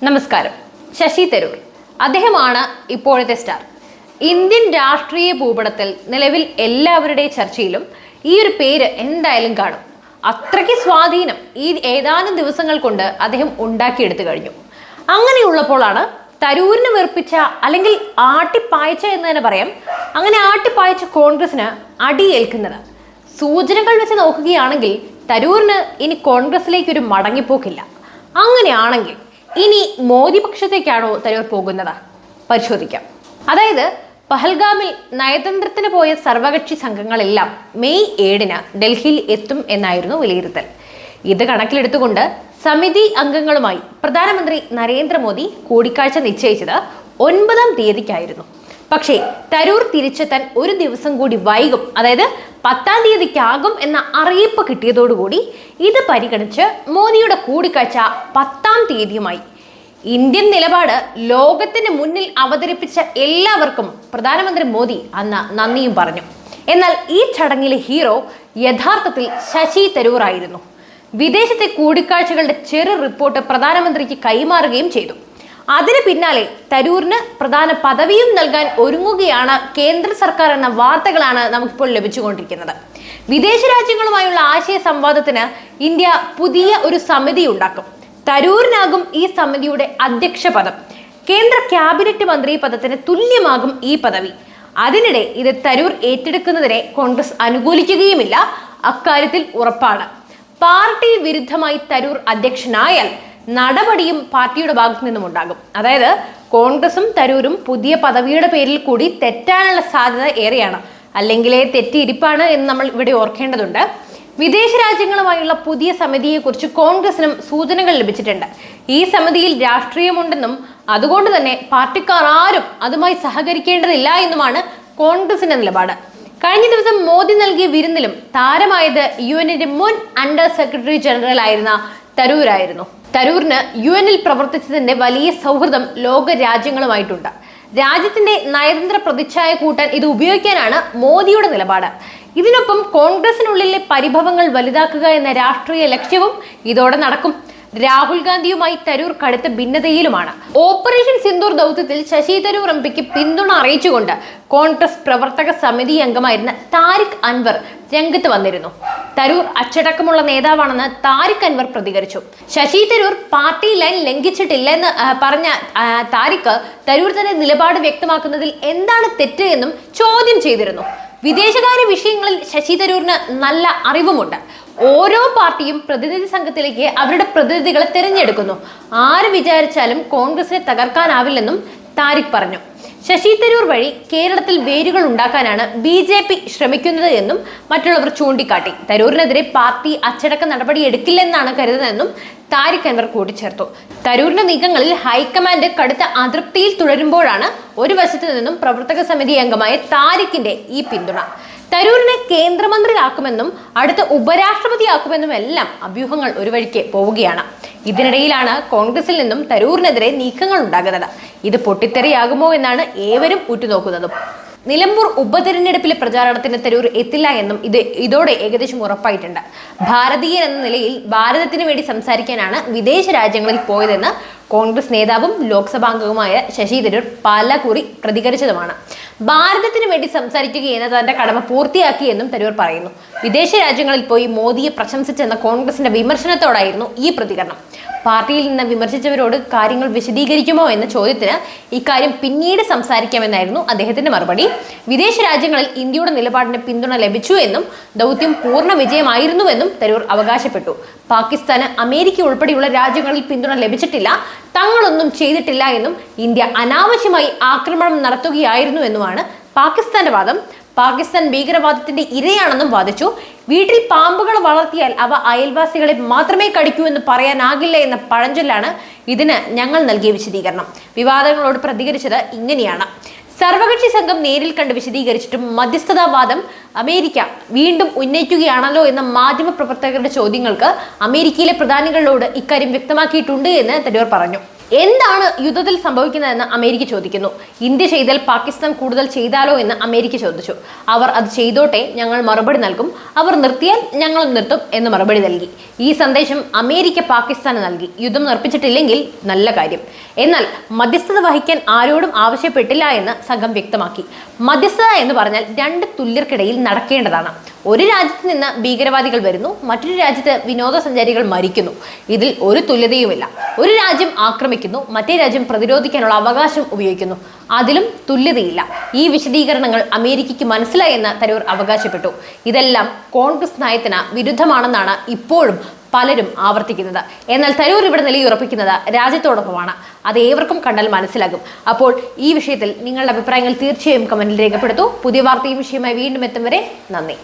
നമസ്കാരം. ശശി തരൂർ. അദ്ദേഹമാണ് ഇപ്പോഴത്തെ സ്റ്റാർ. ഇന്ത്യൻ രാഷ്ട്രീയ ഭൂപടത്തിൽ നിലവിൽ എല്ലാവരുടെ ചർച്ചയിലും ഈ ഒരു പേര് എന്തായാലും കാണും. അത്രയ്ക്ക് സ്വാധീനം ഈ ഏതാനും ദിവസങ്ങൾ കൊണ്ട് അദ്ദേഹം ഉണ്ടാക്കിയെടുത്തു കഴിഞ്ഞു. അങ്ങനെയുള്ളപ്പോഴാണ് തരൂരിന് വെറുപ്പിച്ച അല്ലെങ്കിൽ ആട്ടിപ്പായച്ച എന്ന് തന്നെ പറയാം. അങ്ങനെ ആട്ടിപ്പായച്ച കോൺഗ്രസിന് അടിയേൽക്കുന്നത്. സൂചനകൾ വെച്ച് നോക്കുകയാണെങ്കിൽ തരൂരിന് ഇനി കോൺഗ്രസിലേക്ക് ഒരു മടങ്ങിപ്പോക്കില്ല. അങ്ങനെയാണെങ്കിൽ ഇനി മോദി പക്ഷത്തേക്കാണോ തരൂർ പോകുന്നത്? പരിശോധിക്കാം. അതായത് പഹൽഗാമിൽ നയതന്ത്രത്തിന് പോയ സർവകക്ഷി സംഘങ്ങളെല്ലാം മെയ് ഏഴിന് ഡൽഹിയിൽ എത്തും എന്നായിരുന്നു വിലയിരുത്തൽ. ഇത് കണക്കിലെടുത്തുകൊണ്ട് സമിതി അംഗങ്ങളുമായി പ്രധാനമന്ത്രി നരേന്ദ്രമോദി കൂടിക്കാഴ്ച നിശ്ചയിച്ചത് ഒൻപതാം തീയതിക്കായിരുന്നു. പക്ഷേ തരൂർ തിരിച്ചെത്താൻ ഒരു ദിവസം കൂടി വൈകും. അതായത് പത്താം തീയതിക്കാകും എന്ന അറിയിപ്പ് കിട്ടിയതോടുകൂടി ഇത് പരിഗണിച്ച് മോദിയുടെ കൂടിക്കാഴ്ച പത്താം തീയതിയുമായി. ഇന്ത്യൻ നിലപാട് ലോകത്തിന് മുന്നിൽ അവതരിപ്പിച്ച എല്ലാവർക്കും പ്രധാനമന്ത്രി മോദി അന്ന് നന്ദിയും പറഞ്ഞു. എന്നാൽ ഈ ചടങ്ങിലെ ഹീറോ യഥാർത്ഥത്തിൽ ശശി തരൂർ ആയിരുന്നു വിദേശത്തെ കൂടിക്കാഴ്ചകളുടെ ചെറു റിപ്പോർട്ട് പ്രധാനമന്ത്രിക്ക് കൈമാറുകയും ചെയ്തു. അതിന് പിന്നാലെ തരൂരിന് പ്രധാന പദവിയും നൽകാൻ ഒരുങ്ങുകയാണ് കേന്ദ്ര സർക്കാർ എന്ന വാർത്തകളാണ് നമുക്കിപ്പോൾ ലഭിച്ചുകൊണ്ടിരിക്കുന്നത്. വിദേശ രാജ്യങ്ങളുമായുള്ള ആശയ സംവാദത്തിന് ഇന്ത്യ പുതിയ ഒരു സമിതി ഉണ്ടാക്കും. തരൂരിനാകും ഈ സമിതിയുടെ അധ്യക്ഷ പദം. കേന്ദ്ര ക്യാബിനറ്റ് മന്ത്രി പദത്തിന് തുല്യമാകും ഈ പദവി. അതിനിടെ ഇത് തരൂർ ഏറ്റെടുക്കുന്നതിനെ കോൺഗ്രസ് അനുകൂലിക്കുകയുമില്ല. അക്കാര്യത്തിൽ ഉറപ്പാണ്. പാർട്ടി വിരുദ്ധമായി തരൂർ അധ്യക്ഷനായാൽ നടപടിയും പാർട്ടിയുടെ ഭാഗത്തു നിന്നും ഉണ്ടാകും. അതായത് കോൺഗ്രസും തരൂരും പുതിയ പദവിയുടെ പേരിൽ കൂടി തെറ്റാനുള്ള സാധ്യത ഏറെയാണ്. അല്ലെങ്കിലേ തെറ്റിയിരിപ്പാണ് എന്ന് നമ്മൾ ഇവിടെ ഓർക്കേണ്ടതുണ്ട്. വിദേശ രാജ്യങ്ങളുമായുള്ള പുതിയ സമിതിയെക്കുറിച്ച് കോൺഗ്രസിനും സൂചനകൾ ലഭിച്ചിട്ടുണ്ട്. ഈ സമിതിയിൽ രാഷ്ട്രീയമുണ്ടെന്നും അതുകൊണ്ട് തന്നെ പാർട്ടിക്കാർ ആരും അതുമായി സഹകരിക്കേണ്ടതില്ല എന്നുമാണ് കോൺഗ്രസിന്റെ നിലപാട്. കഴിഞ്ഞ ദിവസം മോദി നൽകിയ വിരുന്നിലും താരമായത് യു എന്നിന്റെ മുൻ അണ്ടർ സെക്രട്ടറി ജനറൽ ആയിരുന്ന തരൂരായിരുന്നു. തരൂരിന് യു എനിൽ പ്രവർത്തിച്ചതിന്റെ വലിയ സൗഹൃദം ലോക രാജ്യങ്ങളുമായിട്ടുണ്ട് രാജ്യത്തിന്റെ നയതന്ത്ര പ്രതിച്ഛായ കൂട്ടാൻ ഇത് ഉപയോഗിക്കാനാണ് മോദിയുടെ നിലപാട്. ഇതിനൊപ്പം കോൺഗ്രസിനുള്ളിലെ പരിഭവങ്ങൾ വലുതാക്കുക എന്ന രാഷ്ട്രീയ ലക്ഷ്യവും ഇതോടെ നടക്കും. രാഹുൽ ഗാന്ധിയുമായി തരൂർ കടുത്ത ഭിന്നതയിലുമാണ്. ഓപ്പറേഷൻ സിന്ദൂർ ദൗത്യത്തിൽ ശശി തരൂർ എം പിക്ക് പിന്തുണ അറിയിച്ചുകൊണ്ട് കോൺഗ്രസ് പ്രവർത്തക സമിതി അംഗമായിരുന്ന താരിഖ് അൻവർ രംഗത്ത് വന്നിരുന്നു. തരൂർ അച്ചടക്കമുള്ള നേതാവാണെന്ന് താരിഖ് അൻവർ പ്രതികരിച്ചു. ശശി തരൂർ പാർട്ടി ലൈൻ ലംഘിച്ചിട്ടില്ലെന്ന് എന്ന് പറഞ്ഞ താരിഖ് തരൂർ തന്നെ നിലപാട് വ്യക്തമാക്കുന്നതിൽ എന്താണ് തെറ്റ് എന്നും ചോദ്യം ചെയ്തിരുന്നു. വിദേശകാര്യ വിഷയങ്ങളിൽ ശശി തരൂരിന് നല്ല അറിവുമുണ്ട്. ഓരോ പാർട്ടിയും പ്രതിനിധി സംഘത്തിലേക്ക് അവരുടെ പ്രതിനിധികളെ തിരഞ്ഞെടുക്കുന്നു. ആര് വിചാരിച്ചാലും കോൺഗ്രസിനെ തകർക്കാനാവില്ലെന്നും താരിഖ് പറഞ്ഞു. ശശി തരൂർ വഴി കേരളത്തിൽ വേരുകൾ ഉണ്ടാക്കാനാണ് ബി ജെ പി ശ്രമിക്കുന്നത് എന്നും മറ്റുള്ളവർ ചൂണ്ടിക്കാട്ടി. തരൂരിനെതിരെ പാർട്ടി അച്ചടക്ക നടപടി എടുക്കില്ലെന്നാണ് കരുതുന്നതെന്നും താരിഖ് അൻവർ കൂട്ടിച്ചേർത്തു. തരൂരിന്റെ നീക്കങ്ങളിൽ ഹൈക്കമാൻഡ് കടുത്ത അതൃപ്തിയിൽ തുടരുമ്പോഴാണ് ഒരു വശത്തു നിന്നും പ്രവർത്തക സമിതി അംഗമായ താരിഖിന്റെ ഈ പിന്തുണ. തരൂരിനെ കേന്ദ്രമന്ത്രിയാക്കുമെന്നും അടുത്ത ഉപരാഷ്ട്രപതിയാക്കുമെന്നും എല്ലാം അഭ്യൂഹങ്ങൾ ഒരു വഴിക്ക് പോവുകയാണ്. ഇതിനിടയിലാണ് കോൺഗ്രസിൽ നിന്നും തരൂരിനെതിരെ നീക്കങ്ങൾ ഉണ്ടാകുന്നത്. ഇത് പൊട്ടിത്തെറിയാകുമോ എന്നാണ് ഏവരും ഉറ്റുനോക്കുന്നതും. നിലമ്പൂർ ഉപതെരഞ്ഞെടുപ്പിലെ പ്രചാരണത്തിന് തരൂർ എത്തില്ല എന്നും ഇത് ഇതോടെ ഏകദേശം ഉറപ്പായിട്ടുണ്ട്. ഭാരതീയൻ എന്ന നിലയിൽ ഭാരതത്തിന് വേണ്ടി സംസാരിക്കാനാണ് വിദേശ രാജ്യങ്ങളിൽ പോയതെന്ന് കോൺഗ്രസ് നേതാവും ലോക്സഭാംഗവുമായ ശശി തരൂർ പല കുറി പ്രതികരിച്ചതുമാണ്. ഭാരതത്തിന് വേണ്ടി സംസാരിക്കുക എന്ന തന്റെ കടമ പൂർത്തിയാക്കിയെന്നും തരൂർ പറയുന്നു. വിദേശ രാജ്യങ്ങളിൽ പോയി മോദിയെ പ്രശംസിച്ചെന്ന കോൺഗ്രസിന്റെ വിമർശനത്തോടായിരുന്നു ഈ പ്രതികരണം. പാർട്ടിയിൽ നിന്ന് വിമർശിച്ചവരോട് കാര്യങ്ങൾ വിശദീകരിക്കുമോ എന്ന ചോദ്യത്തിന് ഇക്കാര്യം പിന്നീട് സംസാരിക്കാമെന്നായിരുന്നു അദ്ദേഹത്തിന്റെ മറുപടി. വിദേശ രാജ്യങ്ങളിൽ ഇന്ത്യയുടെ നിലപാടിന് പിന്തുണ ലഭിച്ചു എന്നും ദൗത്യം പൂർണ വിജയമായിരുന്നുവെന്നും തരൂർ അവകാശപ്പെട്ടു. പാകിസ്ഥാന് അമേരിക്ക ഉൾപ്പെടെയുള്ള രാജ്യങ്ങളിൽ പിന്തുണ ലഭിച്ചിട്ടില്ല. തങ്ങളൊന്നും ചെയ്തിട്ടില്ല എന്നും ഇന്ത്യ അനാവശ്യമായി ആക്രമണം നടത്തുകയായിരുന്നു എന്നുമാണ് പാകിസ്ഥാന്റെ വാദം. പാകിസ്ഥാൻ ഭീകരവാദത്തിന്റെ ഇരയാണെന്നും വാദിച്ചു. വീട്ടിൽ പാമ്പുകൾ വളർത്തിയാൽ അവ അയൽവാസികളെ മാത്രമേ കടിക്കൂ എന്ന് പറയാനാകില്ല എന്ന പഴഞ്ചൊല്ലാണ് ഇതിന് ഞങ്ങൾ നൽകിയ വിശദീകരണം. വിവാദങ്ങളോട് പ്രതികരിച്ചത് ഇങ്ങനെയാണ്. സർവകക്ഷി സംഘം നേരിൽ കണ്ട് വിശദീകരിച്ചിട്ടും മധ്യസ്ഥതാവാദം അമേരിക്ക വീണ്ടും ഉന്നയിക്കുകയാണല്ലോ എന്ന മാധ്യമ പ്രവർത്തകരുടെ ചോദ്യങ്ങൾക്ക് അമേരിക്കയിലെ പ്രധാനികളോട് ഇക്കാര്യം വ്യക്തമാക്കിയിട്ടുണ്ട് എന്ന് തരൂർ പറഞ്ഞു. എന്താണ് യുദ്ധത്തിൽ സംഭവിക്കുന്നതെന്ന് അമേരിക്ക ചോദിക്കുന്നു. ഇന്ത്യ ചെയ്താൽ പാകിസ്ഥാൻ കൂടുതൽ ചെയ്താലോ എന്ന് അമേരിക്ക ചോദിച്ചു. അവർ അത് ചെയ്തോട്ടെ ഞങ്ങൾ മറുപടി നൽകും. അവർ നിർത്തിയാൽ ഞങ്ങൾ നിർത്തും എന്ന് മറുപടി നൽകി. ഈ സന്ദേശം അമേരിക്ക പാകിസ്ഥാന് നൽകി. യുദ്ധം നിർപ്പിച്ചിട്ടില്ലെങ്കിൽ നല്ല കാര്യം. എന്നാൽ മധ്യസ്ഥത വഹിക്കാൻ ആരോടും ആവശ്യപ്പെട്ടില്ല എന്ന് സംഘം വ്യക്തമാക്കി. മധ്യസ്ഥത എന്ന് പറഞ്ഞാൽ രണ്ട് തുല്യർക്കിടയിൽ നടക്കേണ്ടതാണ്. ഒരു രാജ്യത്ത് നിന്ന് ഭീകരവാദികൾ വരുന്നു മറ്റൊരു രാജ്യത്ത് വിനോദസഞ്ചാരികൾ മരിക്കുന്നു. ഇതിൽ ഒരു തുല്യതയുമില്ല. ഒരു രാജ്യം ആക്രമിക്കുന്നു മറ്റേ രാജ്യം പ്രതിരോധിക്കാനുള്ള അവകാശം ഉപയോഗിക്കുന്നു. അതിലും തുല്യതയില്ല. ഈ വിശദീകരണങ്ങൾ അമേരിക്കയ്ക്ക് മനസ്സിലായെന്ന് തരൂർ അവകാശപ്പെട്ടു. ഇതെല്ലാം കോൺഗ്രസ് നയത്തിന് വിരുദ്ധമാണെന്നാണ് ഇപ്പോഴും പലരും ആവർത്തിക്കുന്നത്. എന്നാൽ തരൂർ ഇവിടെ നിലയുറപ്പിക്കുന്നത് രാജ്യത്തോടൊപ്പമാണ്. അത് ഏവർക്കും കണ്ടാൽ മനസ്സിലാകും. അപ്പോൾ ഈ വിഷയത്തിൽ നിങ്ങളുടെ അഭിപ്രായങ്ങൾ തീർച്ചയായും കമന്റിൽ രേഖപ്പെടുത്തൂ. പുതിയ വാർത്തയും വിഷയമായി വീണ്ടും എത്തും വരെ നന്ദി.